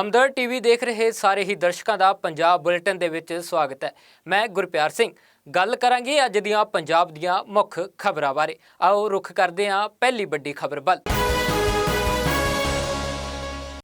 ਹਮਦਰ TV ਦੇਖ ਰਹੇ ਸਾਰੇ ਹੀ ਦਰਸ਼ਕਾਂ ਦਾ ਪੰਜਾਬ ਬੁਲੇਟਿਨ ਦੇ ਵਿੱਚ ਸਵਾਗਤ ਹੈ। ਮੈਂ ਗੁਰਪਿਆਰ ਸਿੰਘ। ਗੱਲ ਕਰਾਂਗੇ ਅੱਜ ਦੀਆਂ ਪੰਜਾਬ ਦੀਆਂ ਮੁੱਖ ਖਬਰਾਂ ਬਾਰੇ। ਆਓ ਰੁਖ ਕਰਦੇ ਹਾਂ ਪਹਿਲੀ ਵੱਡੀ ਖਬਰ ਵੱਲ।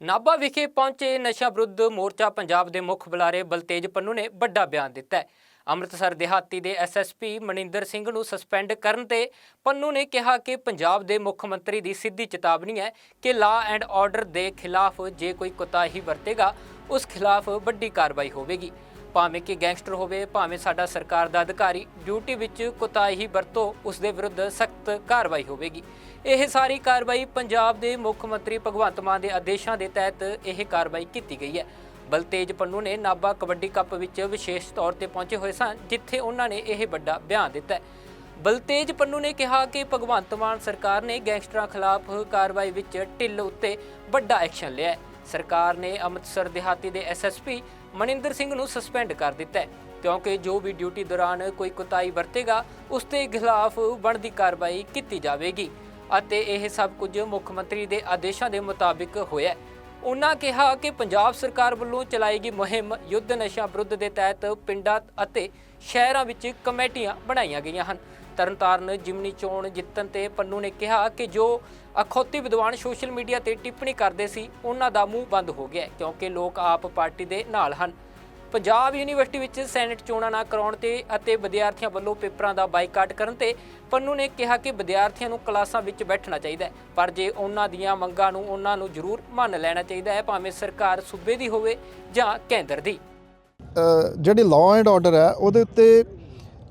ਨਾਭਾ ਵਿਖੇ ਪਹੁੰਚੇ ਨਸ਼ਾ ਵਿਰੁੱਧ ਮੋਰਚਾ ਪੰਜਾਬ ਦੇ ਮੁੱਖ ਬੁਲਾਰੇ ਬਲਤੇਜ ਪੰਨੂ ਨੇ ਵੱਡਾ ਬਿਆਨ ਦਿੱਤਾ ਹੈ। ਅੰਮ੍ਰਿਤਸਰ ਦਿਹਾਤੀ ਦੇ ਐਸਐਸਪੀ ਮਨਿੰਦਰ ਸਿੰਘ ਨੂੰ ਸਸਪੈਂਡ ਕਰਨ ਤੇ ਪੰਨੂ ਨੇ ਕਿਹਾ ਕਿ ਪੰਜਾਬ ਦੇ ਮੁੱਖ ਮੰਤਰੀ ਦੀ ਸਿੱਧੀ ਚੇਤਾਵਨੀ ਹੈ ਕਿ ਲਾ ਐਂਡ ਆਰਡਰ ਦੇ ਖਿਲਾਫ ਜੇ ਕੋਈ ਕੁਤਾਹੀ ਵਰਤੇਗਾ, ਉਸ ਖਿਲਾਫ ਵੱਡੀ ਕਾਰਵਾਈ ਹੋਵੇਗੀ। ਭਾਵੇਂ ਕਿ ਗੈਂਗਸਟਰ ਹੋਵੇ, ਭਾਵੇਂ ਸਾਡਾ ਸਰਕਾਰ ਦਾ ਅਧਿਕਾਰੀ, ਡਿਊਟੀ ਵਿੱਚ ਕੁਤਾਹੀ ਵਰਤੋ ਉਸ ਦੇ ਵਿਰੁੱਧ ਸਖਤ ਕਾਰਵਾਈ ਹੋਵੇਗੀ। ਇਹ ਸਾਰੀ ਕਾਰਵਾਈ ਪੰਜਾਬ ਦੇ ਮੁੱਖ ਮੰਤਰੀ ਭਗਵੰਤ ਮਾਨ ਦੇ ਆਦੇਸ਼ਾਂ ਦੇ ਤਹਿਤ ਇਹ ਕਾਰਵਾਈ ਕੀਤੀ ਗਈ ਹੈ। ਬਲਤੇਜ ਪੰਨੂ ਨੇ ਨਾਭਾ ਕਬੱਡੀ ਕੱਪ ਵਿੱਚ ਵਿਸ਼ੇਸ਼ ਤੌਰ ਤੇ ਪਹੁੰਚੇ ਹੋਏ ਸਨ, ਜਿੱਥੇ ਉਹਨਾਂ ਨੇ ਇਹ ਵੱਡਾ ਬਿਆਨ ਦਿੱਤਾ ਬਲਤੇਜ ਪੰਨੂ ਨੇ ਕਿਹਾ ਕਿ ਭਗਵੰਤ ਮਾਨ ਸਰਕਾਰ ਨੇ ਗੈਂਗਸਟਰਾਂ ਖਿਲਾਫ ਕਾਰਵਾਈ ਵਿੱਚ ਢਿੱਲ ਉੱਤੇ ਵੱਡਾ ਐਕਸ਼ਨ ਲਿਆ ਸਰਕਾਰ ਨੇ ਅੰਮ੍ਰਿਤਸਰ ਦਿਹਾਤੀ ਦੇ ਐਸਐਸਪੀ ਮਨਿੰਦਰ ਸਿੰਘ ਨੂੰ ਸਸਪੈਂਡ ਕਰ ਦਿੱਤਾ ਕਿਉਂਕਿ ਜੋ ਵੀ ਡਿਊਟੀ ਦੌਰਾਨ ਕੋਈ ਕੁਤਾਈ ਵਰਤੇਗਾ, ਉਸ ਦੇ ਖਿਲਾਫ ਬਣਦੀ ਕਾਰਵਾਈ ਕੀਤੀ ਜਾਵੇਗੀ ਅਤੇ ਇਹ ਸਭ ਕੁਝ ਮੁੱਖ ਮੰਤਰੀ ਦੇ ਆਦੇਸ਼ਾਂ ਦੇ ਮੁਤਾਬਿਕ ਹੋਇਆ ਉਨ੍ਹਾਂ ਕਿਹਾ ਕਿ ਪੰਜਾਬ ਸਰਕਾਰ ਵੱਲੋਂ ਚਲਾਈ ਗਈ ਮੁਹਿੰਮ ਯੁੱਧ ਨਸ਼ਾ ਵਿਰੁੱਧ ਦੇ ਤਹਿਤ ਪਿੰਡਾਂ ਅਤੇ ਸ਼ਹਿਰਾਂ ਵਿੱਚ ਕਮੇਟੀਆਂ ਬਣਾਈਆਂ ਗਈਆਂ ਹਨ। ਤਰਨਤਾਰਨ, ਜਿਮਨੀ ਚੋਣ, ਜਿੱਤਣ ਤੇ ਪੰਨੂ ਨੇ ਕਿਹਾ ਕਿ ਜੋ ਅਖੌਤੀ ਵਿਦਵਾਨ ਸੋਸ਼ਲ ਮੀਡੀਆ ਤੇ ਟਿੱਪਣੀ ਕਰਦੇ ਸੀ ਉਹਨਾਂ ਦਾ ਮੂੰਹ ਬੰਦ ਹੋ ਗਿਆ ਕਿਉਂਕਿ ਲੋਕ ਆਪ ਪਾਰਟੀ ਦੇ ਨਾਲ ਹਨ। ਪੰਜਾਬ ਯੂਨੀਵਰਸਿਟੀ ਵਿੱਚ ਸੈਨੇਟ ਚੋਣਾਂ ਨਾ ਕਰਾਉਣ ਤੇ ਅਤੇ ਵਿਦਿਆਰਥੀਆਂ ਵੱਲੋਂ ਪੇਪਰਾਂ ਦਾ ਬਾਈਕਾਟ ਕਰਨ ਤੇ ਪੰਨੂ ਨੇ ਕਿਹਾ ਕਿ ਵਿਦਿਆਰਥੀਆਂ ਨੂੰ ਕਲਾਸਾਂ ਵਿੱਚ ਬੈਠਣਾ ਚਾਹੀਦਾ ਹੈ, ਪਰ ਜੇ ਉਹਨਾਂ ਦੀਆਂ ਮੰਗਾਂ ਨੂੰ ਉਹਨਾਂ ਨੂੰ ਜ਼ਰੂਰ ਮੰਨ ਲੈਣਾ ਚਾਹੀਦਾ ਹੈ, ਭਾਵੇਂ ਸਰਕਾਰ ਸੂਬੇ ਦੀ ਹੋਵੇ ਜਾਂ ਕੇਂਦਰ ਦੀ। ਜਿਹੜੀ ਲਾਅ ਐਂਡ ਆਰਡਰ ਹੈ, ਉਹਦੇ ਉੱਤੇ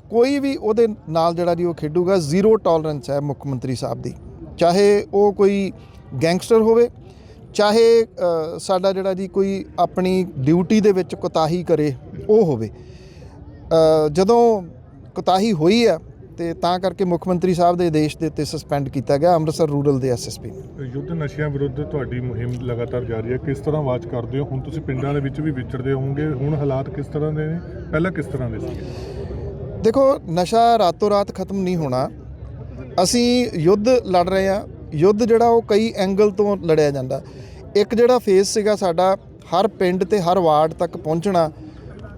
ਕੋਈ ਵੀ ਉਹਦੇ ਨਾਲ ਜਿਹੜਾ ਜੀ ਉਹ ਖੇਡੂਗਾ, ਜ਼ੀਰੋ ਟੋਲਰੈਂਸ ਹੈ ਮੁੱਖ ਮੰਤਰੀ ਸਾਹਿਬ ਦੀ। ਚਾਹੇ ਉਹ ਕੋਈ ਗੈਂਗਸਟਰ ਹੋਵੇ ਚਾਹੇ ਸਾਡਾ ਜਿਹੜਾ ਜੀ ਕੋਈ ਆਪਣੀ ਡਿਊਟੀ ਦੇ ਵਿੱਚ ਕੁਤਾਹੀ ਕਰੇ ਉਹ ਹੋਵੇ। ਜਦੋਂ ਕੁਤਾਹੀ ਹੋਈ ਹੈ ਤੇ ਤਾਂ ਕਰਕੇ ਮੁੱਖ ਮੰਤਰੀ ਸਾਹਿਬ ਦੇ ਆਦੇਸ਼ ਦੇ ਉੱਤੇ ਸਸਪੈਂਡ ਕੀਤਾ ਗਿਆ ਅੰਮ੍ਰਿਤਸਰ ਰੂਰਲ ਦੇ ਐਸਐਸਪੀ ਨੂੰ। ਯੁੱਧ ਨਸ਼ਿਆਂ ਵਿਰੁੱਧ ਤੁਹਾਡੀ ਮੁਹਿੰਮ ਲਗਾਤਾਰ ਜਾਰੀ ਹੈ। ਕਿਸ ਤਰ੍ਹਾਂ ਆਵਾਜ਼ ਕਰਦੇ ਹੋ? ਹੁਣ ਤੁਸੀਂ ਪਿੰਡਾਂ ਦੇ ਵਿੱਚ ਵੀ ਵਿਚਰਦੇ ਹੋਵੋਗੇ। ਹੁਣ ਹਾਲਾਤ ਕਿਸ ਤਰ੍ਹਾਂ ਦੇ ਨੇ? ਪਹਿਲਾਂ ਕਿਸ ਤਰ੍ਹਾਂ ਦੇ ਸੀ ਦੇਖੋ ਨਸ਼ਾ ਰਾਤੋਂ ਰਾਤ ਖਤਮ ਨਹੀਂ ਹੋਣਾ। ਅਸੀਂ ਯੁੱਧ ਲੜ ਰਹੇ ਹਾਂ। ਯੁੱਧ ਜਿਹੜਾ ਉਹ ਕਈ ਐਂਗਲ ਤੋਂ ਲੜਿਆ ਜਾਂਦਾ। ਇੱਕ ਜਿਹੜਾ ਫੇਸ ਸੀਗਾ ਸਾਡਾ, ਹਰ ਪਿੰਡ ਤੇ ਹਰ ਵਾਰਡ ਤੱਕ ਪਹੁੰਚਣਾ,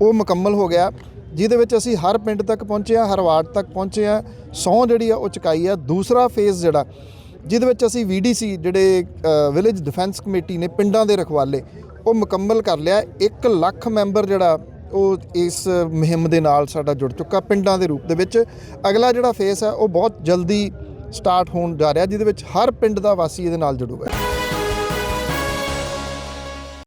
ਉਹ ਮੁਕੰਮਲ ਹੋ ਗਿਆ। ਜਿਹਦੇ ਵਿੱਚ ਅਸੀਂ ਹਰ ਪਿੰਡ ਤੱਕ ਪਹੁੰਚੇ ਹਾਂ, ਹਰ ਵਾਰਡ ਤੱਕ ਪਹੁੰਚੇ ਹਾਂ। ਸਹੁੰ ਜਿਹੜੀ ਆ, ਉਹ ਚੁਕਾਈ ਆ। ਦੂਸਰਾ ਫੇਸ ਜਿਹੜਾ, ਜਿਹਦੇ ਵਿੱਚ ਅਸੀਂ ਵੀਡੀਸੀ ਜਿਹੜੇ ਵਿਲੇਜ ਡਿਫੈਂਸ ਕਮੇਟੀ ਨੇ ਪਿੰਡਾਂ ਦੇ ਰਖਵਾਲੇ, ਉਹ ਮੁਕੰਮਲ ਕਰ ਲਿਆ। 1 ਲੱਖ ਮੈਂਬਰ ਜਿਹੜਾ, ਉਹ ਇਸ ਮੁਹਿੰਮ ਦੇ ਨਾਲ ਸਾਡਾ ਜੁੜ ਚੁੱਕਾ ਪਿੰਡਾਂ ਦੇ ਰੂਪ ਦੇ ਵਿੱਚ। ਅਗਲਾ ਜਿਹੜਾ ਫੇਸ ਹੈ ਉਹ ਬਹੁਤ ਜਲਦੀ ਸਟਾਰਟ ਹੋਣ ਜਾ ਰਿਹਾ, ਜਿਹਦੇ ਵਿੱਚ ਹਰ ਪਿੰਡ ਦਾ ਵਾਸੀ ਇਹਦੇ ਨਾਲ ਜੁੜੂਗਾ।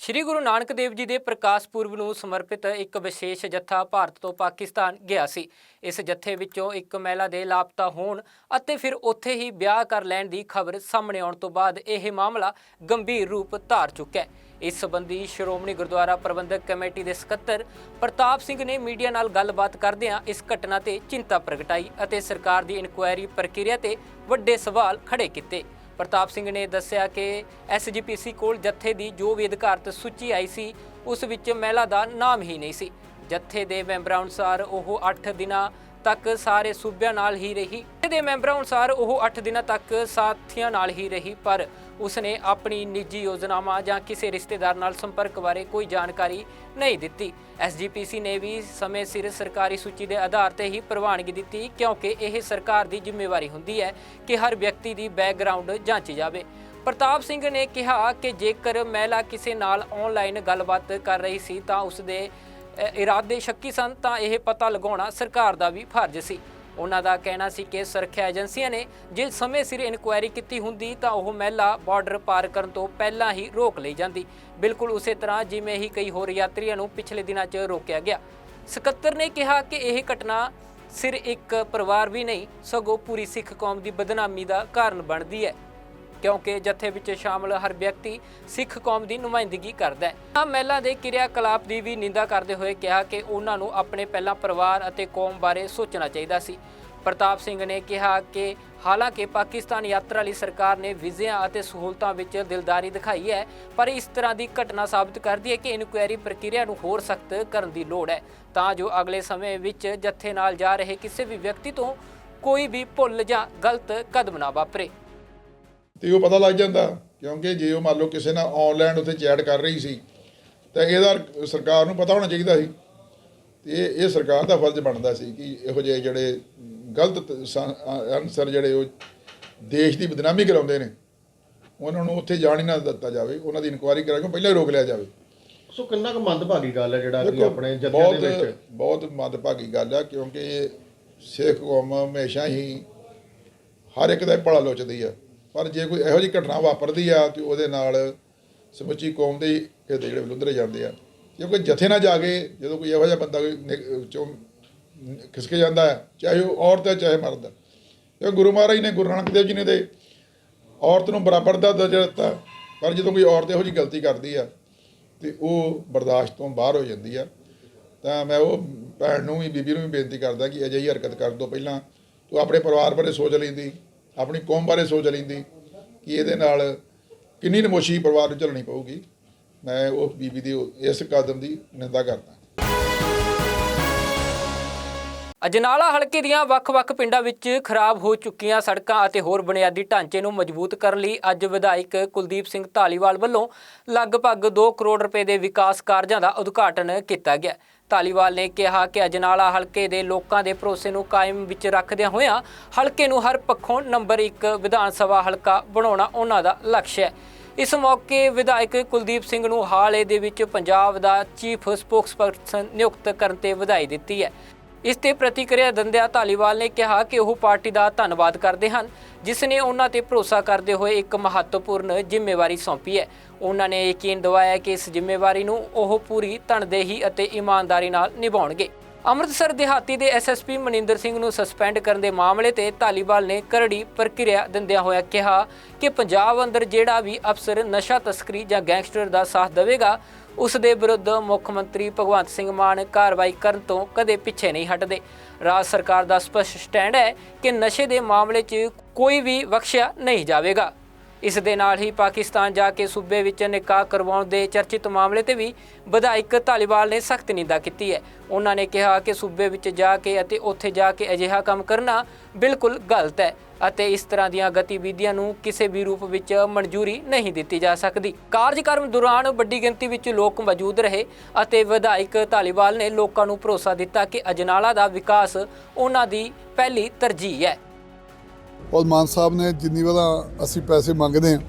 ਸ਼੍ਰੀ ਗੁਰੂ ਨਾਨਕ ਦੇਵ ਜੀ ਦੇ ਪ੍ਰਕਾਸ਼ ਪੁਰਬ ਨੂੰ ਸਮਰਪਿਤ ਇੱਕ ਵਿਸ਼ੇਸ਼ ਜੱਥਾ ਭਾਰਤ ਤੋਂ ਪਾਕਿਸਤਾਨ ਗਿਆ ਸੀ। ਇਸ ਜੱਥੇ ਵਿੱਚੋਂ ਇੱਕ ਮਹਿਲਾ ਦੇ ਲਾਪਤਾ ਹੋਣ ਅਤੇ ਫਿਰ ਉੱਥੇ ਹੀ ਵਿਆਹ ਕਰ ਲੈਣ ਦੀ ਖਬਰ ਸਾਹਮਣੇ ਆਉਣ ਤੋਂ ਬਾਅਦ ਇਹ ਮਾਮਲਾ ਗੰਭੀਰ ਰੂਪ ਧਾਰ ਚੁੱਕਾ ਹੈ। ਇਸ ਸਬੰਧੀ ਸ਼੍ਰੋਮਣੀ ਗੁਰਦੁਆਰਾ ਪ੍ਰਬੰਧਕ ਕਮੇਟੀ ਦੇ ਸਕੱਤਰ ਪ੍ਰਤਾਪ ਸਿੰਘ ਨੇ ਮੀਡੀਆ ਨਾਲ ਗੱਲਬਾਤ ਕਰਦਿਆਂ ਇਸ ਘਟਨਾ ਤੇ ਚਿੰਤਾ ਪ੍ਰਗਟਾਈ ਅਤੇ ਸਰਕਾਰ ਦੀ ਇਨਕੁਆਇਰੀ ਪ੍ਰਕਿਰਿਆ ਤੇ ਵੱਡੇ ਸਵਾਲ ਖੜੇ ਕੀਤੇ। ਪ੍ਰਤਾਪ ਸਿੰਘ ਨੇ ਦੱਸਿਆ ਕਿ ਐਸਜੀਪੀਸੀ ਕੋਲ ਜੱਥੇ ਦੀ ਜੋ ਵੀ ਅਧਿਕਾਰਤ ਸੂਚੀ ਆਈ ਸੀ, ਉਸ ਵਿੱਚ ਮਹਿਲਾ ਦਾ ਨਾਮ ਹੀ ਨਹੀਂ ਸੀ। ਜੱਥੇ ਦੇ ਮੈਂਬਰਾਂ ਅਨੁਸਾਰ ਉਹ 8 ਦਿਨਾਂ ਤੱਕ ਸਾਰੇ ਸੂਬਿਆਂ ਨਾਲ ਹੀ ਰਹੀ। ਦੇ ਮੈਂਬਰਾਂ ਅਨੁਸਾਰ ਉਹ 8 ਦਿਨਾਂ ਤੱਕ ਸਾਥੀਆਂ ਨਾਲ ਹੀ ਰਹੀ, ਪਰ ਉਸਨੇ ਆਪਣੀ ਨਿੱਜੀ ਯੋਜਨਾਵਾਂ ਜਾਂ ਕਿਸੇ ਰਿਸ਼ਤੇਦਾਰ ਨਾਲ ਸੰਪਰਕ ਬਾਰੇ ਕੋਈ ਜਾਣਕਾਰੀ ਨਹੀਂ ਦਿੱਤੀ। ਐਸਜੀਪੀਸੀ ਨੇ ਵੀ ਸਮੇਂ ਸਿਰ ਸਰਕਾਰੀ ਸੂਚੀ ਦੇ ਆਧਾਰ ਤੇ ਹੀ ਪ੍ਰਵਾਨਗੀ ਦਿੱਤੀ, ਕਿਉਂਕਿ ਇਹ ਸਰਕਾਰ ਦੀ ਜ਼ਿੰਮੇਵਾਰੀ ਹੁੰਦੀ ਹੈ ਕਿ ਹਰ ਵਿਅਕਤੀ ਦੀ ਬੈਕਗ੍ਰਾਉਂਡ ਜਾਂਚੀ ਜਾਵੇ। ਪ੍ਰਤਾਪ ਸਿੰਘ ਨੇ ਕਿਹਾ ਕਿ ਜੇਕਰ ਮਹਿਲਾ ਕਿਸੇ ਨਾਲ ਆਨਲਾਈਨ ਗੱਲਬਾਤ ਕਰ ਰਹੀ ਸੀ ਤਾਂ ਉਸ ਦੇ ਇਰਾਦੇ ਸ਼ੱਕੀ ਸਨ ਤਾਂ ਇਹ ਪਤਾ ਲਗਾਉਣਾ ਸਰਕਾਰ ਦਾ ਵੀ ਫਰਜ਼ ਸੀ। ਉਹਨਾਂ ਦਾ ਕਹਿਣਾ ਸੀ ਕਿ ਸੁਰੱਖਿਆ ਏਜੰਸੀਆਂ ਨੇ ਜੇ ਸਮੇਂ ਸਿਰ ਇਨਕੁਆਇਰੀ ਕੀਤੀ ਹੁੰਦੀ ਤਾਂ ਉਹ ਮਹਿਲਾ ਬਾਰਡਰ ਪਾਰ ਕਰਨ ਤੋਂ ਪਹਿਲਾਂ ਹੀ ਰੋਕ ਲਈ ਜਾਂਦੀ। ਬਿਲਕੁਲ ਉਸੇ ਤਰ੍ਹਾਂ ਜਿਵੇਂ ਹੀ ਕਈ ਹੋਰ ਯਾਤਰੀਆਂ ਨੂੰ ਪਿਛਲੇ ਦਿਨਾਂ 'ਚ ਰੋਕਿਆ ਗਿਆ। ਸਕੱਤਰ ਨੇ ਕਿਹਾ ਕਿ ਇਹ ਘਟਨਾ ਸਿਰ ਇੱਕ ਪਰਿਵਾਰ ਵੀ ਨਹੀਂ, ਸਗੋਂ ਪੂਰੀ ਸਿੱਖ ਕੌਮ ਦੀ ਬਦਨਾਮੀ ਦਾ ਕਾਰਨ ਬਣਦੀ ਹੈ। ਕਿਉਂਕਿ ਜਥੇ ਵਿੱਚ ਸ਼ਾਮਲ ਹਰ ਵਿਅਕਤੀ ਸਿੱਖ ਕੌਮ ਦੀ ਨੁਮਾਇੰਦਗੀ ਕਰਦਾ ਹੈ। ਆ ਮਹਿਲਾ ਦੇ ਕਿਰਿਆ ਕਲਾਪ ਦੀ ਵੀ ਨਿੰਦਾ ਕਰਦੇ ਹੋਏ ਕਿਹਾ ਕਿ ਉਹਨਾਂ ਨੂੰ ਆਪਣੇ ਪਹਿਲਾਂ ਪਰਿਵਾਰ ਅਤੇ ਕੌਮ ਬਾਰੇ ਸੋਚਣਾ ਚਾਹੀਦਾ ਸੀ। ਪ੍ਰਤਾਪ ਸਿੰਘ ਨੇ ਕਿਹਾ ਕਿ ਹਾਲਾਂਕਿ ਪਾਕਿਸਤਾਨ ਯਾਤਰਾ ਲਈ ਸਰਕਾਰ ਨੇ ਵੀਜ਼ਿਆਂ ਅਤੇ ਸਹੂਲਤਾਂ ਵਿੱਚ ਦਿਲਦਾਰੀ ਦਿਖਾਈ ਹੈ, ਪਰ ਇਸ ਤਰ੍ਹਾਂ ਦੀ ਘਟਨਾ ਸਾਬਤ ਕਰਦੀ ਹੈ ਕਿ ਇਨਕੁਆਇਰੀ ਪ੍ਰਕਿਰਿਆ ਨੂੰ ਹੋਰ ਸਖਤ ਕਰਨ ਦੀ ਲੋੜ ਹੈ। ਤਾਂ ਜੋ ਅਗਲੇ ਸਮੇਂ ਵਿੱਚ ਜੱਥੇ ਨਾਲ ਜਾ ਰਹੇ ਕਿਸੇ ਵੀ ਵਿਅਕਤੀ ਤੋਂ ਕੋਈ ਵੀ ਭੁੱਲ ਜਾਂ ਗਲਤ ਕਦਮ ਨਾ ਵਾਪਰੇ। ਤੇ ਉਹ ਪਤਾ ਲੱਗ ਜਾਂਦਾ ਕਿਉਂਕਿ ਜੇ ਉਹ ਮੰਨ ਲਓ ਕਿਸੇ ਨਾਲ ਆਨਲਾਈਨ ਉੱਥੇ ਚੈਟ ਕਰ ਰਹੀ ਸੀ ਤਾਂ ਇਹਦਾ ਸਰਕਾਰ ਨੂੰ ਪਤਾ ਹੋਣਾ ਚਾਹੀਦਾ ਸੀ। ਤੇ ਇਹ ਇਹ ਸਰਕਾਰ ਦਾ ਫਰਜ਼ ਬਣਦਾ ਸੀ ਕਿ ਇਹੋ ਜਿਹੇ ਜਿਹੜੇ ਗਲਤ ਅਨਸਰ ਜਿਹੜੇ ਉਹ ਦੇਸ਼ ਦੀ ਬਦਨਾਮੀ ਕਰਾਉਂਦੇ ਨੇ ਉਹਨਾਂ ਨੂੰ ਉੱਥੇ ਜਾਣ ਹੀ ਨਾ ਦਿੱਤਾ ਜਾਵੇ ਉਹਨਾਂ ਦੀ ਇਨਕੁਆਇਰੀ ਕਰਾ ਕੇ ਪਹਿਲਾਂ ਹੀ ਰੋਕ ਲਿਆ ਜਾਵੇ। ਸੋ ਕਿੰਨਾ ਕੁ ਮੰਦਭਾਗੀ ਗੱਲ ਹੈ ਜਿਹੜਾ ਕਿ ਆਪਣੇ ਬਹੁਤ ਦੇ ਵਿੱਚ? ਬਹੁਤ ਮੰਦਭਾਗੀ ਗੱਲ ਆ ਕਿਉਂਕਿ ਸਿੱਖ ਕੌਮ ਹਮੇਸ਼ਾ ਹੀ ਹਰ ਇੱਕ ਦਾ ਹੀ ਭਲਾ ਲੋਚਦੀ ਆ। ਪਰ ਜੇ ਕੋਈ ਇਹੋ ਜਿਹੀ ਘਟਨਾ ਵਾਪਰਦੀ ਆ ਤੇ ਉਹਦੇ ਨਾਲ ਸਮੁੱਚੀ ਕੌਮ ਦੇ ਹਿਰਦੇ ਜਿਹੜੇ ਵਿਲੁੰਦਰੇ ਜਾਂਦੇ ਆ। ਕਿਉਂਕਿ ਜਥੇ ਨਾ ਜਾ ਕੇ ਜਦੋਂ ਕੋਈ ਇਹੋ ਜਿਹਾ ਬੰਦਾ ਕੋਈ ਚੋਂ ਖਿਸਕ ਜਾਂਦਾ ਹੈ, ਚਾਹੇ ਉਹ ਔਰਤ ਹੈ, ਚਾਹੇ ਮਰਦ ਹੈ। ਕਿਉਂਕਿ ਗੁਰੂ ਮਹਾਰਾਜ ਨੇ ਗੁਰੂ ਨਾਨਕ ਦੇਵ ਜੀ ਨੇ ਤੇ ਔਰਤ ਨੂੰ ਬਰਾਬਰ ਦਾ ਦਰਜਾ ਦਿੱਤਾ। ਪਰ ਜਦੋਂ ਕੋਈ ਔਰਤ ਇਹੋ ਜਿਹੀ ਗਲਤੀ ਕਰਦੀ ਆ ਤੇ ਉਹ ਬਰਦਾਸ਼ਤ ਤੋਂ ਬਾਹਰ ਹੋ ਜਾਂਦੀ ਆ। ਤਾਂ ਮੈਂ ਉਹ ਭੈਣ ਨੂੰ ਵੀ, ਬੀਬੀ ਨੂੰ ਵੀ ਬੇਨਤੀ ਕਰਦਾ ਕਿ ਅਜਿਹੀ ਹਰਕਤ ਕਰਨ ਤੋਂ ਪਹਿਲਾਂ। ਤੂੰ ਆਪਣੇ ਪਰਿਵਾਰ ਬਾਰੇ ਸੋਚ ਲੈਂਦੀ। ਆਪਣੀ ਕੌਮ ਬਾਰੇ ਸੋਚ ਲੈਂਦੀ ਕਿ ਇਹਦੇ ਨਾਲ ਕਿੰਨੀ ਨਮੋਸ਼ੀ ਪਰਿਵਾਰ ਨੂੰ ਝੱਲਣੀ ਪਊਗੀ। ਮੈਂ ਉਹ ਬੀਬੀ ਦੀ ਇਸ ਕਦਮ ਦੀ ਨਿੰਦਾ ਕਰਦਾ। ਅਜਨਾਲਾ ਹਲਕੇ ਦੀਆਂ ਵੱਖ-ਵੱਖ ਪਿੰਡਾਂ ਵਿੱਚ ਖਰਾਬ ਹੋ ਚੁੱਕੀਆਂ ਸੜਕਾਂ ਅਤੇ ਹੋਰ ਬੁਨਿਆਦੀ ਢਾਂਚੇ ਨੂੰ ਮਜ਼ਬੂਤ ਕਰਨ ਲਈ ਅੱਜ ਵਿਧਾਇਕ ਕੁਲਦੀਪ ਸਿੰਘ ਢਾਲੀਵਾਲ ਵੱਲੋਂ ਲਗਭਗ 2 ਕਰੋੜ ਰੁਪਏ ਦੇ ਵਿਕਾਸ ਕਾਰਜਾਂ ਦਾ ਉਦਘਾਟਨ ਕੀਤਾ ਗਿਆ। ਧਾਲੀਵਾਲ ਨੇ ਕਿਹਾ ਕਿ ਅਜਨਾਲਾ ਹਲਕੇ ਦੇ ਲੋਕਾਂ ਦੇ ਭਰੋਸੇ ਨੂੰ ਕਾਇਮ ਵਿੱਚ ਰੱਖਦਿਆਂ ਹੋਇਆਂ ਹਲਕੇ ਨੂੰ ਹਰ ਪੱਖੋਂ ਨੰਬਰ 1 ਵਿਧਾਨ ਸਭਾ ਹਲਕਾ ਬਣਾਉਣਾ ਉਹਨਾਂ ਦਾ ਲਕਸ਼ ਹੈ। ਇਸ ਮੌਕੇ ਵਿਧਾਇਕ ਕੁਲਦੀਪ ਸਿੰਘ ਨੂੰ ਹਾਲੇ ਦੇ ਵਿੱਚ ਪੰਜਾਬ ਦਾ ਚੀਫ ਸਪੋਕਸਪਰਸਨ ਨਿਯੁਕਤ ਕਰਨ ਤੇ ਵਧਾਈ ਦਿੱਤੀ ਹੈ। ਇਸ ਤੇ ਪ੍ਰਤੀਕਿਰਿਆ ਦਿੰਦਿਆਂ ਧਾਲੀਵਾਲ ਨੇ ਕਿਹਾ ਕਿ ਉਹ ਪਾਰਟੀ ਦਾ ਧੰਨਵਾਦ ਕਰਦੇ ਹਨ, ਜਿਸ ਨੇ ਉਹਨਾਂ ਤੇ ਭਰੋਸਾ ਕਰਦੇ ਹੋਏ ਇੱਕ ਮਹੱਤਵਪੂਰਨ ਜ਼ਿੰਮੇਵਾਰੀ ਸੌਂਪੀ ਹੈ। ਉਹਨਾਂ ਨੇ ਯਕੀਨ ਦਿਵਾਇਆ ਕਿ ਇਸ ਜ਼ਿੰਮੇਵਾਰੀ ਨੂੰ ਉਹ ਪੂਰੀ ਤਨਦੇਹੀ ਅਤੇ ਇਮਾਨਦਾਰੀ ਨਾਲ ਨਿਭਾਉਣਗੇ। ਅੰਮ੍ਰਿਤਸਰ ਦਿਹਾਤੀ ਦੇ ਐਸਐਸਪੀ ਮਨਿੰਦਰ ਸਿੰਘ ਨੂੰ ਸਸਪੈਂਡ ਕਰਨ ਦੇ ਮਾਮਲੇ ਤੇ ਧਾਲੀਵਾਲ ਨੇ ਕਰੜੀ ਪ੍ਰਕਿਰਿਆ ਦਿੰਦਿਆਂ ਹੋਇਆ ਕਿਹਾ ਕਿ ਪੰਜਾਬ ਅੰਦਰ ਜਿਹੜਾ ਵੀ ਅਫਸਰ ਨਸ਼ਾ ਤਸਕਰੀ ਜਾਂ ਗੈਂਗਸਟਰ ਦਾ ਸਾਥ ਦੇਵੇਗਾ, ਉਸ ਦੇ ਵਿਰੁੱਧ ਮੁੱਖ ਮੰਤਰੀ ਭਗਵੰਤ ਸਿੰਘ ਮਾਨ ਕਾਰਵਾਈ ਕਰਨ ਤੋਂ ਕਦੇ ਪਿੱਛੇ ਨਹੀਂ ਹਟਦੇ। ਰਾਜ ਸਰਕਾਰ ਦਾ ਸਪਸ਼ਟ ਸਟੈਂਡ ਹੈ ਕਿ ਨਸ਼ੇ ਦੇ ਮਾਮਲੇ 'ਚ ਕੋਈ ਵੀ ਬਖਸ਼ਿਆ ਨਹੀਂ ਜਾਵੇਗਾ। ਇਸ ਦੇ ਨਾਲ ਹੀ ਪਾਕਿਸਤਾਨ ਜਾ ਕੇ ਸੂਬੇ ਵਿੱਚ ਨਿਕਾਹ ਕਰਵਾਉਣ ਦੇ ਚਰਚਿਤ ਮਾਮਲੇ ਤੇ ਵੀ ਵਿਧਾਇਕ ਧਾਲੀਵਾਲ ਨੇ ਸਖਤ ਨਿੰਦਾ ਕੀਤੀ ਹੈ। ਉਹਨਾਂ ਨੇ ਕਿਹਾ ਕਿ ਸੂਬੇ ਵਿੱਚ ਜਾ ਕੇ ਅਤੇ ਉੱਥੇ ਜਾ ਕੇ ਅਜਿਹਾ ਕੰਮ ਕਰਨਾ ਬਿਲਕੁਲ ਗਲਤ ਹੈ ਅਤੇ ਇਸ ਤਰ੍ਹਾਂ ਦੀਆਂ ਗਤੀਵਿਧੀਆਂ ਨੂੰ ਕਿਸੇ ਵੀ ਰੂਪ ਵਿੱਚ ਮਨਜ਼ੂਰੀ ਨਹੀਂ ਦਿੱਤੀ ਜਾ ਸਕਦੀ। ਕਾਰਜਕ੍ਰਮ ਦੌਰਾਨ ਵੱਡੀ ਗਿਣਤੀ ਵਿੱਚ ਲੋਕ ਮੌਜੂਦ ਰਹੇ ਅਤੇ ਵਿਧਾਇਕ ਧਾਲੀਵਾਲ ਨੇ ਲੋਕਾਂ ਨੂੰ ਭਰੋਸਾ ਦਿੱਤਾ ਕਿ ਅਜਨਾਲਾ ਦਾ ਵਿਕਾਸ ਉਹਨਾਂ ਦੀ ਪਹਿਲੀ ਤਰਜੀਹ ਹੈ। ਔਰ ਮਾਨ ਸਾਹਿਬ ਨੇ ਜਿੰਨੀ ਵਾਰ ਅਸੀਂ ਪੈਸੇ ਮੰਗਦੇ ਹਾਂ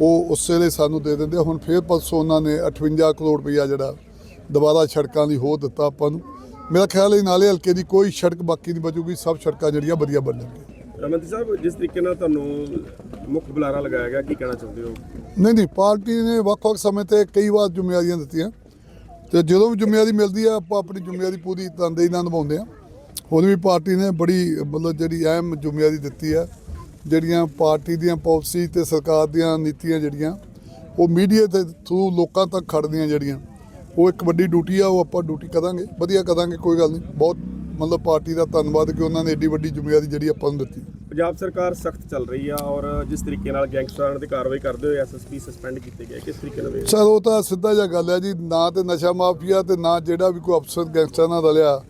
ਉਹ ਉਸੇ ਵੇਲੇ ਸਾਨੂੰ ਦੇ ਦਿੰਦੇ ਆ। ਹੁਣ ਫੇਰ ਪਰਸੋਂ ਉਹਨਾਂ ਨੇ 58 ਕਰੋੜ ਰੁਪਈਆ ਜਿਹੜਾ ਦੁਬਾਰਾ ਸੜਕਾਂ ਦੀ ਹੋ ਦਿੱਤਾ ਆਪਾਂ ਨੂੰ। ਮੇਰਾ ਖਿਆਲ ਹੈ ਨਾਲੇ ਹਲਕੇ ਦੀ ਕੋਈ ਸੜਕ ਬਾਕੀ ਨਹੀਂ ਬਚੂਗੀ ਸਭ ਸੜਕਾਂ ਜਿਹੜੀਆਂ ਵਧੀਆ ਬਣਨਗੀਆਂ ਰਮਨਦੀਪ ਸਾਹਿਬ ਜਿਸ ਤਰੀਕੇ ਨਾਲ ਤੁਹਾਨੂੰ ਮੁੱਖ ਬੁਲਾਰਾ ਲਗਾਇਆ ਗਿਆ ਕੀ ਕਹਿਣਾ ਚਾਹੁੰਦੇ ਹੋ? ਨਹੀਂ ਨਹੀਂ ਪਾਰਟੀ ਨੇ ਵੱਖ-ਵੱਖ ਸਮੇਂ ਤੇ ਕਈ ਵਾਰ ਜ਼ਿੰਮੇਵਾਰੀਆਂ ਦਿੱਤੀਆਂ। ਤੇ ਜਦੋਂ ਵੀ ਜ਼ਿੰਮੇਵਾਰੀ ਮਿਲਦੀ ਆ ਆਪਾਂ ਆਪਣੀ ਜ਼ਿੰਮੇਵਾਰੀ ਪੂਰੀ ਤਨਦੇਹੀ ਨਾਲ ਨਿਭਾਉਂਦੇ ਆ ਹੁਣ ਵੀ ਪਾਰਟੀ ਨੇ ਬੜੀ ਮਤਲਬ ਜਿਹੜੀ ਅਹਿਮ ਜ਼ਿੰਮੇਵਾਰੀ ਦਿੱਤੀ ਆ ਜਿਹੜੀਆਂ ਪਾਰਟੀ ਦੀਆਂ ਪਾਲਿਸੀ ਤੇ ਸਰਕਾਰ ਦੀਆਂ ਨੀਤੀਆਂ ਜਿਹੜੀਆਂ ਉਹ ਮੀਡੀਆ ਦੇ ਥਰੂ ਲੋਕਾਂ ਤੱਕ ਖੜਦੀਆਂ ਜਿਹੜੀਆਂ ਉਹ ਇੱਕ ਵੱਡੀ ਡਿਊਟੀ ਆ ਉਹ ਆਪਾਂ ਡਿਊਟੀ ਕਰਾਂਗੇ ਵਧੀਆ ਕਰਾਂਗੇ ਕੋਈ ਗੱਲ ਨਹੀਂ ਬਹੁਤ ਮਤਲਬ ਪਾਰਟੀ ਦਾ ਧੰਨਵਾਦ ਕਿ ਉਹਨਾਂ ਨੇ ਏਡੀ ਵੱਡੀ ਜ਼ਿੰਮੇਵਾਰੀ ਜਿਹੜੀ ਆਪਾਂ ਨੂੰ ਦਿੱਤੀ। ਪੰਜਾਬ ਸਰਕਾਰ ਸਖਤ ਚੱਲ ਰਹੀ ਆ ਔਰ ਜਿਸ ਤਰੀਕੇ ਨਾਲ ਗੈਂਗਸਟਰਾਂ ਤੇ ਕਾਰਵਾਈ ਕਰਦੇ ਹੋਏ ਐਸਐਸਪੀ ਸਸਪੈਂਡ ਕੀਤੇ ਗਏ ਕਿਸ ਤਰੀਕੇ ਨਾਲ ਸਰ ਉਹ ਤਾਂ ਸਿੱਧਾ ਜਿਹਾ ਗੱਲ ਹੈ ਜੀ ਨਾ ਤੇ ਨਸ਼ਾ ਮਾਫੀਆ ਤੇ ਨਾ ਜਿਹੜਾ ਵੀ ਕੋਈ ਅਫਸਰ ਗੈਂਗਸਟਰ ਨਾਲ ਰਲਿਆ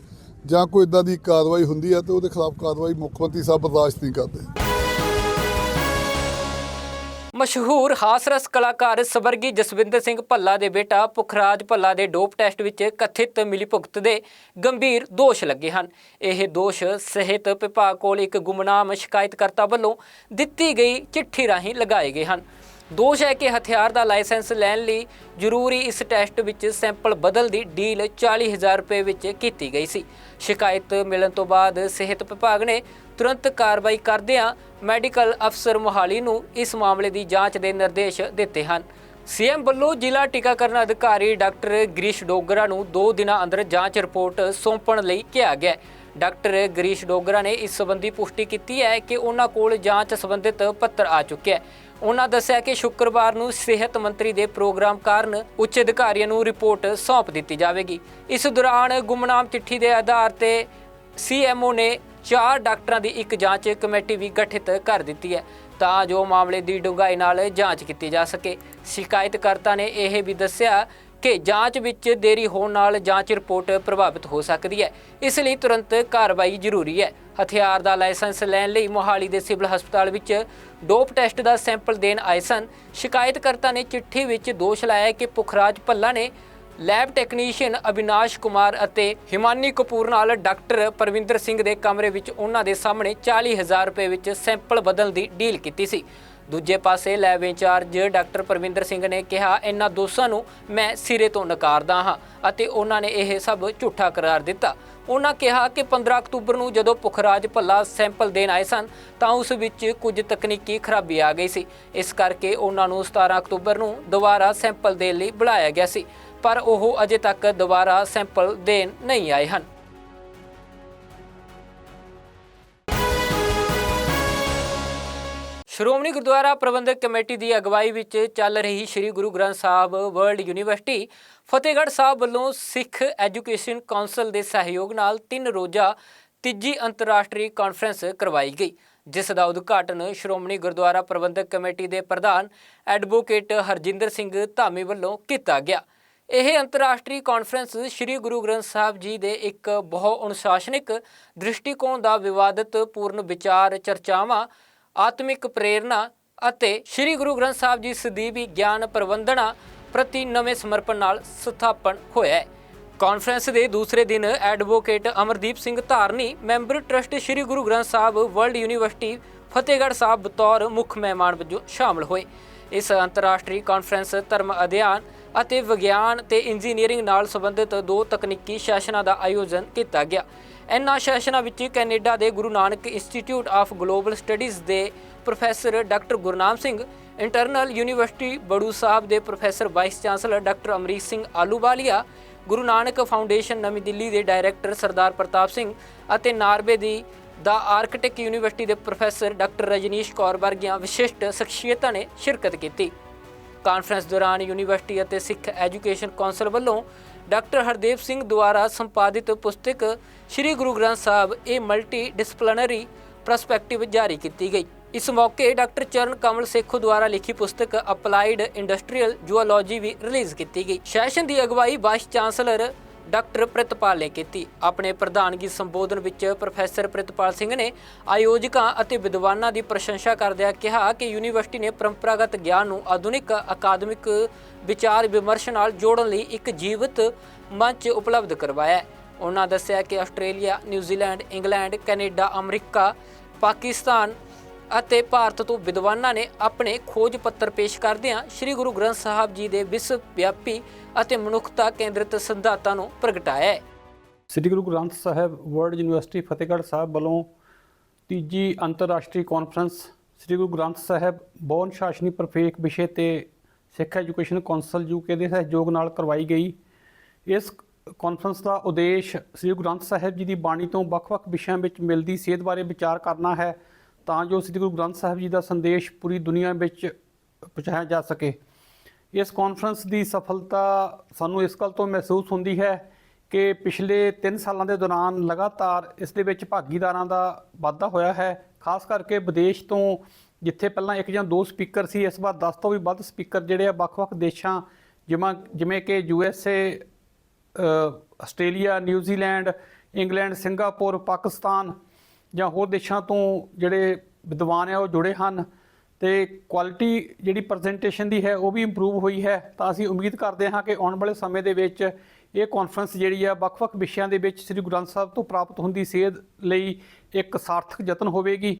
ਜਾਂ ਕੋਈ ਇਦਾਂ ਦੀ ਕਾਰਵਾਈ ਹੁੰਦੀ ਹੈ ਤੇ ਉਹਦੇ ਖਿਲਾਫ ਕਾਰਵਾਈ ਮੁੱਖ ਮੰਤਰੀ ਸਾਹਿਬ ਬਰਦਾਸ਼ਤ ਨਹੀਂ ਕਰਦੇ। ਮਸ਼ਹੂਰ ਹਾਸਰਸ ਕਲਾਕਾਰ ਸਵਰਗੀ ਜਸਵਿੰਦਰ ਸਿੰਘ ਭੱਲਾ ਦੇ ਬੇਟਾ ਪੁਖਰਾਜ ਭੱਲਾ ਦੇ ਡੋਪ ਟੈਸਟ ਵਿੱਚ ਕਥਿਤ ਮਿਲੀਭੁਗਤ ਦੇ ਗੰਭੀਰ ਦੋਸ਼ ਲੱਗੇ ਹਨ। ਇਹ ਦੋਸ਼ ਸਿਹਤ ਵਿਭਾਗ ਕੋਲ ਇੱਕ ਗੁੰਮਨਾਮ ਸ਼ਿਕਾਇਤਕਰਤਾ ਵੱਲੋਂ ਦਿੱਤੀ ਗਈ ਚਿੱਠੀ ਰਾਹੀਂ ਲਗਾਏ ਗਏ ਹਨ। ਦੋਸ਼ ਹੈ ਕਿ ਹਥਿਆਰ ਦਾ ਲਾਇਸੈਂਸ ਲੈਣ ਲਈ ਜ਼ਰੂਰੀ ਇਸ ਟੈਸਟ ਵਿੱਚ ਸੈਂਪਲ ਬਦਲ ਦੀ ਡੀਲ 40000 ਰੁਪਏ ਵਿੱਚ ਕੀਤੀ ਗਈ ਸੀ। ਸ਼ਿਕਾਇਤ ਮਿਲਣ ਤੋਂ ਬਾਅਦ ਸਿਹਤ ਵਿਭਾਗ ਨੇ ਤੁਰੰਤ ਕਾਰਵਾਈ ਕਰਦਿਆਂ ਮੈਡੀਕਲ ਅਫਸਰ ਮੋਹਾਲੀ ਨੂੰ ਇਸ ਮਾਮਲੇ ਦੀ ਜਾਂਚ ਦੇ ਨਿਰਦੇਸ਼ ਦਿੱਤੇ ਹਨ। ਸੀਐਮ ਵੱਲੋਂ ਜ਼ਿਲ੍ਹਾ ਟੀਕਾਕਰਨ ਅਧਿਕਾਰੀ ਡਾਕਟਰ ਗ੍ਰੀਸ਼ ਡੋਗਰਾ ਨੂੰ 2 ਦਿਨਾਂ ਅੰਦਰ ਜਾਂਚ ਰਿਪੋਰਟ ਸੌਂਪਣ ਲਈ ਕਿਹਾ ਗਿਆ ਡਾਕਟਰ ਗ੍ਰੀਸ਼ ਡੋਗਰਾ ਨੇ ਇਸ ਸੰਬੰਧੀ ਪੁਸ਼ਟੀ ਕੀਤੀ ਹੈ ਕਿ ਉਹਨਾਂ ਕੋਲ ਜਾਂਚ ਸੰਬੰਧਿਤ ਪੱਤਰ ਆ ਚੁੱਕਿਆ ਹੈ। ਉਹਨਾਂ ਦੱਸਿਆ ਕਿ ਸ਼ੁੱਕਰਵਾਰ ਨੂੰ ਸਿਹਤ ਮੰਤਰੀ ਦੇ ਪ੍ਰੋਗਰਾਮ ਕਾਰਨ ਉੱਚ ਅਧਿਕਾਰੀਆਂ ਨੂੰ ਰਿਪੋਰਟ ਸੌਂਪ ਦਿੱਤੀ ਜਾਵੇਗੀ। ਇਸ ਦੌਰਾਨ ਗੁੰਮਨਾਮ ਚਿੱਠੀ ਦੇ ਆਧਾਰ ਤੇ ਸੀਐਮਓ ਨੇ ਚਾਰ ਡਾਕਟਰਾਂ ਦੀ ਇੱਕ ਜਾਂਚ ਕਮੇਟੀ ਵੀ ਗਠਿਤ ਕਰ ਦਿੱਤੀ ਹੈ। ਤਾਂ ਜੋ ਮਾਮਲੇ ਦੀ ਡੂੰਘਾਈ ਨਾਲ ਜਾਂਚ ਕੀਤੀ ਜਾ ਸਕੇ। ਸ਼ਿਕਾਇਤਕਰਤਾ ਨੇ ਇਹ ਵੀ ਦੱਸਿਆ ਕਿ ਜਾਂਚ ਵਿੱਚ ਦੇਰੀ ਹੋਣ ਨਾਲ ਜਾਂਚ ਰਿਪੋਰਟ ਪ੍ਰਭਾਵਿਤ ਹੋ ਸਕਦੀ ਹੈ। ਇਸ ਲਈ ਤੁਰੰਤ ਕਾਰਵਾਈ ਜ਼ਰੂਰੀ ਹੈ। ਹਥਿਆਰ ਦਾ ਲਾਇਸੈਂਸ ਲੈਣ ਲਈ ਮੋਹਾਲੀ ਦੇ ਸਿਵਲ ਹਸਪਤਾਲ ਵਿੱਚ ਡੋਪ ਟੈਸਟ ਦਾ ਸੈਂਪਲ ਦੇਣ ਆਏ ਸਨ। ਸ਼ਿਕਾਇਤਕਰਤਾ ਨੇ ਚਿੱਠੀ ਵਿੱਚ ਦੋਸ਼ ਲਾਇਆ ਕਿ ਪੁਖਰਾਜ ਭੱਲਾ ਨੇ ਲੈਬ ਟੈਕਨੀਸ਼ੀਅਨ ਅਵਿਨਾਸ਼ ਕੁਮਾਰ ਅਤੇ ਹਿਮਾਨੀ ਕਪੂਰ ਨਾਲ ਡਾਕਟਰ ਪਰਵਿੰਦਰ ਸਿੰਘ ਦੇ ਕਮਰੇ ਵਿੱਚ ਉਹਨਾਂ ਦੇ ਸਾਹਮਣੇ 40000 ਰੁਪਏ ਵਿੱਚ ਸੈਂਪਲ ਬਦਲਣ ਦੀ ਡੀਲ ਕੀਤੀ ਸੀ। ਦੂਜੇ ਪਾਸੇ lab in charge doctor Parvinder Singh ਨੇ ਕਿਹਾ ਇਹਨਾਂ ਦੋਸ਼ਾਂ ਨੂੰ ਮੈਂ ਸਿਰੇ ਤੋਂ ਨਕਾਰਦਾ ਹਾਂ ਅਤੇ ਉਹਨਾਂ ਨੇ ਇਹ ਸਭ ਝੂਠਾ ਕਰਾਰ ਦਿੱਤਾ। ਉਹਨਾਂ ਕਿਹਾ ਕਿ 15 ਅਕਤੂਬਰ ਨੂੰ ਜਦੋਂ ਪੁਖਰਾਜ ਭੱਲਾ ਸੈਂਪਲ ਦੇਣ ਆਏ ਸਨ, ਤਾਂ ਉਸ ਵਿੱਚ ਕੁਝ ਤਕਨੀਕੀ ਖਰਾਬੀ ਆ ਗਈ ਸੀ। ਇਸ ਕਰਕੇ ਉਹਨਾਂ ਨੂੰ 17 ਅਕਤੂਬਰ ਨੂੰ ਦੁਬਾਰਾ ਸੈਂਪਲ ਦੇਣ ਲਈ ਬੁਲਾਇਆ ਗਿਆ ਸੀ, ਪਰ ਉਹ ਅਜੇ ਤੱਕ ਦੁਬਾਰਾ ਸੈਂਪਲ ਦੇਣ ਨਹੀਂ ਆਏ ਹਨ। ਸ਼੍ਰੋਮਣੀ ਗੁਰਦੁਆਰਾ ਪ੍ਰਬੰਧਕ ਕਮੇਟੀ ਦੀ ਅਗਵਾਈ ਵਿੱਚ ਚੱਲ ਰਹੀ ਸ੍ਰੀ ਗੁਰੂ ਗ੍ਰੰਥ ਸਾਹਿਬ ਵਰਲਡ ਯੂਨੀਵਰਸਿਟੀ ਫਤਿਹਗੜ੍ਹ ਸਾਹਿਬ ਵੱਲੋਂ ਸਿੱਖ ਐਜੂਕੇਸ਼ਨ ਕਾਉਂਸਲ ਦੇ ਸਹਿਯੋਗ ਨਾਲ ਤਿੰਨ ਰੋਜ਼ਾ ਤੀਜੀ ਅੰਤਰਰਾਸ਼ਟਰੀ ਕਾਨਫਰੰਸ ਕਰਵਾਈ ਗਈ, ਜਿਸ ਦਾ ਉਦਘਾਟਨ ਸ਼੍ਰੋਮਣੀ ਗੁਰਦੁਆਰਾ ਪ੍ਰਬੰਧਕ ਕਮੇਟੀ ਦੇ ਪ੍ਰਧਾਨ ਐਡਵੋਕੇਟ ਹਰਜਿੰਦਰ ਸਿੰਘ ਧਾਮੀ ਵੱਲੋਂ ਕੀਤਾ ਗਿਆ। ਇਹ ਅੰਤਰਰਾਸ਼ਟਰੀ ਕਾਨਫਰੰਸ ਸ੍ਰੀ ਗੁਰੂ ਗ੍ਰੰਥ ਸਾਹਿਬ ਜੀ ਦੇ ਇੱਕ ਬਹੁ ਅਨੁਸ਼ਾਸਨਿਕ ਦ੍ਰਿਸ਼ਟੀਕੋਣ ਦਾ ਵਿਵਾਦਤ ਪੂਰਨ ਵਿਚਾਰ ਚਰਚਾਵਾਂ ਆਤਮਿਕ ਪ੍ਰੇਰਣਾ ਅਤੇ ਸ੍ਰੀ ਗੁਰੂ ਗ੍ਰੰਥ ਸਾਹਿਬ ਜੀ ਸਦੀਵੀ ਗਿਆਨ ਪ੍ਰਬੰਧਨਾ ਪ੍ਰਤੀ ਨਵੇਂ ਸਮਰਪਣ ਨਾਲ ਸਥਾਪਨ ਹੋਇਆ ਹੈ। ਕਾਨਫਰੰਸ ਦੇ ਦੂਸਰੇ ਦਿਨ advocate Amardeep Singh Dharni, member trust Sri Guru Granth Sahib, world university, Fatehgarh Sahib ਬਤੌਰ ਮੁੱਖ ਮਹਿਮਾਨ ਵਜੋਂ ਸ਼ਾਮਲ ਹੋਏ। ਇਸ ਅੰਤਰਰਾਸ਼ਟਰੀ ਕਾਨਫਰੰਸ ਧਰਮ ਅਧਿਆਨ ਅਤੇ ਵਿਗਿਆਨ ਤੇ ਇੰਜੀਨੀਅਰਿੰਗ ਨਾਲ ਸੰਬੰਧਿਤ ਦੋ ਤਕਨੀਕੀ ਸੈਸ਼ਨਾਂ ਦਾ ਆਯੋਜਨ ਕੀਤਾ ਗਿਆ। ਇਨ੍ਹਾਂ ਸੈਸ਼ਨਾਂ ਵਿੱਚ ਕੈਨੇਡਾ ਦੇ Guru Nanak institute of global studies ਦੇ professor doctor Gurnam Singh, eternal university Baru Sahib ਦੇ professor vice chancellor doctor Amrik Singh Ahluwalia, Guru Nanak foundation ਨਵੀਂ ਦਿੱਲੀ ਦੇ ਡਾਇਰੈਕਟਰ ਸਰਦਾਰ ਪ੍ਰਤਾਪ ਸਿੰਘ ਅਤੇ ਨਾਰਵੇ ਦੀ ਦਾ ਆਰਕਟਿਕ ਯੂਨੀਵਰਸਿਟੀ ਦੇ ਪ੍ਰੋਫੈਸਰ ਡਾਕਟਰ ਰਜਨੀਸ਼ ਕੌਰ ਵਰਗੀਆਂ ਵਿਸ਼ਿਸ਼ਟ ਸ਼ਖਸੀਅਤਾਂ ਨੇ ਸ਼ਿਰਕਤ ਕੀਤੀ। ਕਾਨਫਰੰਸ ਦੌਰਾਨ ਯੂਨੀਵਰਸਿਟੀ ਅਤੇ ਸਿੱਖ ਐਜੂਕੇਸ਼ਨ ਕੌਂਸਲ ਵੱਲੋਂ ਡਾਕਟਰ ਹਰਦੇਵ ਸਿੰਘ ਦੁਆਰਾ ਸੰਪਾਦਿਤ ਪੁਸਤਕ ਸ੍ਰੀ ਗੁਰੂ ਗ੍ਰੰਥ ਸਾਹਿਬ ਇਹ ਮਲਟੀ ਡਿਸਪਲਿਨਰੀ ਪ੍ਰਸਪੈਕਟਿਵ ਜਾਰੀ ਕੀਤੀ ਗਈ। ਇਸ ਮੌਕੇ ਡਾਕਟਰ ਚਰਨ ਕਮਲ ਸੇਖੋ ਦੁਆਰਾ ਲਿਖੀ ਪੁਸਤਕ ਅਪਲਾਈਡ ਇੰਡਸਟਰੀਅਲ ਜੂਓਲੋਜੀ ਵੀ ਰਿਲੀਜ਼ ਕੀਤੀ ਗਈ। ਸੈਸ਼ਨ ਦੀ ਅਗਵਾਈ ਵਾਈਸ ਚਾਂਸਲਰ ਡਾਕਟਰ ਪ੍ਰਿਤਪਾਲ ਨੇ ਕੀਤੀ। ਆਪਣੇ ਪ੍ਰਧਾਨਗੀ ਸੰਬੋਧਨ ਵਿੱਚ ਪ੍ਰੋਫੈਸਰ ਪ੍ਰਿਤਪਾਲ ਸਿੰਘ ਨੇ ਆਯੋਜਕਾਂ ਅਤੇ ਵਿਦਵਾਨਾਂ ਦੀ ਪ੍ਰਸ਼ੰਸਾ ਕਰਦਿਆਂ ਕਿਹਾ ਕਿ ਯੂਨੀਵਰਸਿਟੀ ਨੇ ਪਰੰਪਰਾਗਤ ਗਿਆਨ ਨੂੰ ਆਧੁਨਿਕ ਅਕਾਦਮਿਕ ਵਿਚਾਰ ਵਿਮਰਸ਼ ਨਾਲ ਜੋੜਨ ਲਈ ਇੱਕ ਜੀਵਤ ਮੰਚ ਉਪਲਬਧ ਕਰਵਾਇਆ ਹੈ। ਉਹਨਾਂ ਦੱਸਿਆ ਕਿ Australia, New Zealand, England, Canada, America, Pakistan ਅਤੇ ਭਾਰਤ ਤੋਂ ਵਿਦਵਾਨਾਂ ਨੇ ਆਪਣੇ ਖੋਜ ਪੱਤਰ ਪੇਸ਼ ਕਰਦਿਆਂ ਸ੍ਰੀ ਗੁਰੂ ਗ੍ਰੰਥ ਸਾਹਿਬ ਜੀ ਦੇ ਵਿਸ਼ਵ ਵਿਆਪੀ ਅਤੇ ਮਨੁੱਖਤਾ ਕੇਂਦਰਿਤ ਸਿਧਾਂਤਾਂ ਨੂੰ ਪ੍ਰਗਟਾਇਆ ਹੈ। ਸ੍ਰੀ ਗੁਰੂ ਗ੍ਰੰਥ ਸਾਹਿਬ ਵਰਲਡ ਯੂਨੀਵਰਸਿਟੀ ਫਤਿਹਗੜ੍ਹ ਸਾਹਿਬ ਵੱਲੋਂ ਤੀਜੀ ਅੰਤਰਰਾਸ਼ਟਰੀ ਕਾਨਫਰੰਸ ਸ੍ਰੀ ਗੁਰੂ ਗ੍ਰੰਥ ਸਾਹਿਬ ਬਹੁ ਸ਼ਾਸਨੀ ਪ੍ਰਫੇਕ ਵਿਸ਼ੇ ਤੇ ਸਿੱਖ ਐਜੂਕੇਸ਼ਨ ਕੌਂਸਲ ਯੂਕੇ ਦੇ ਸਹਿਯੋਗ ਨਾਲ ਕਰਵਾਈ ਗਈ। ਇਸ ਕਾਨਫਰੰਸ ਦਾ ਉਦੇਸ਼ ਸ੍ਰੀ ਗੁਰੂ ਗ੍ਰੰਥ ਸਾਹਿਬ ਜੀ ਦੀ ਬਾਣੀ ਤੋਂ ਵੱਖ-ਵੱਖ ਵਿਸ਼ਿਆਂ ਵਿੱਚ ਮਿਲਦੀ ਸੇਧ ਬਾਰੇ ਵਿਚਾਰ ਕਰਨਾ ਹੈ। ਤਾਂ ਜੋ ਸ੍ਰੀ ਗੁਰੂ ਗ੍ਰੰਥ ਸਾਹਿਬ ਜੀ ਦਾ ਸੰਦੇਸ਼ ਪੂਰੀ ਦੁਨੀਆ ਵਿੱਚ ਪਹੁੰਚਾਇਆ ਜਾ ਸਕੇ। ਇਸ ਕਾਨਫਰੰਸ ਦੀ ਸਫਲਤਾ ਸਾਨੂੰ ਇਸ ਗੱਲ ਤੋਂ ਮਹਿਸੂਸ ਹੁੰਦੀ ਹੈ ਕਿ ਪਿਛਲੇ 3 ਸਾਲਾਂ ਦੇ ਦੌਰਾਨ ਲਗਾਤਾਰ ਇਸ ਦੇ ਵਿੱਚ ਭਾਗੀਦਾਰਾਂ ਦਾ ਵਾਧਾ ਹੋਇਆ ਹੈ। ਖਾਸ ਕਰਕੇ ਵਿਦੇਸ਼ ਤੋਂ ਜਿੱਥੇ ਪਹਿਲਾਂ ਇੱਕ ਜਾਂ ਦੋ ਸਪੀਕਰ ਸੀ, ਇਸ ਵਾਰ 10 ਤੋਂ ਵੀ ਵੱਧ ਸਪੀਕਰ ਜਿਹੜੇ ਆ ਵੱਖ-ਵੱਖ ਦੇਸ਼ਾਂ ਜਿਵੇਂ ਜਿਵੇਂ ਕਿ U S A Australia, New Zealand, England, Singapore, Pakistan ਜਾਂ ਹੋਰ ਦੇਸ਼ਾਂ ਤੋਂ ਜਿਹੜੇ ਵਿਦਵਾਨ ਆ ਉਹ ਜੁੜੇ ਹਨ ਤੇ ਕੁਆਲਿਟੀ ਜਿਹੜੀ ਪ੍ਰੈਜੈਂਟੇਸ਼ਨ ਦੀ ਹੈ ਉਹ ਵੀ ਇੰਪਰੂਵ ਹੋਈ ਹੈ, ਤਾਂ ਅਸੀਂ ਉਮੀਦ ਕਰਦੇ ਹਾਂ ਕਿ ਆਉਣ ਵਾਲੇ ਸਮੇਂ ਦੇ ਵਿੱਚ ਇਹ ਕਾਨਫਰੰਸ ਜਿਹੜੀ ਆ ਵੱਖ-ਵੱਖ ਵਿਸ਼ਿਆਂ ਦੇ ਵਿੱਚ ਸ੍ਰੀ ਗੁਰੂ ਗ੍ਰੰਥ ਸਾਹਿਬ ਤੋਂ ਪ੍ਰਾਪਤ ਹੁੰਦੀ ਸੇਧ ਲਈ ਇੱਕ ਸਾਰਥਕ ਯਤਨ ਹੋਵੇਗੀ।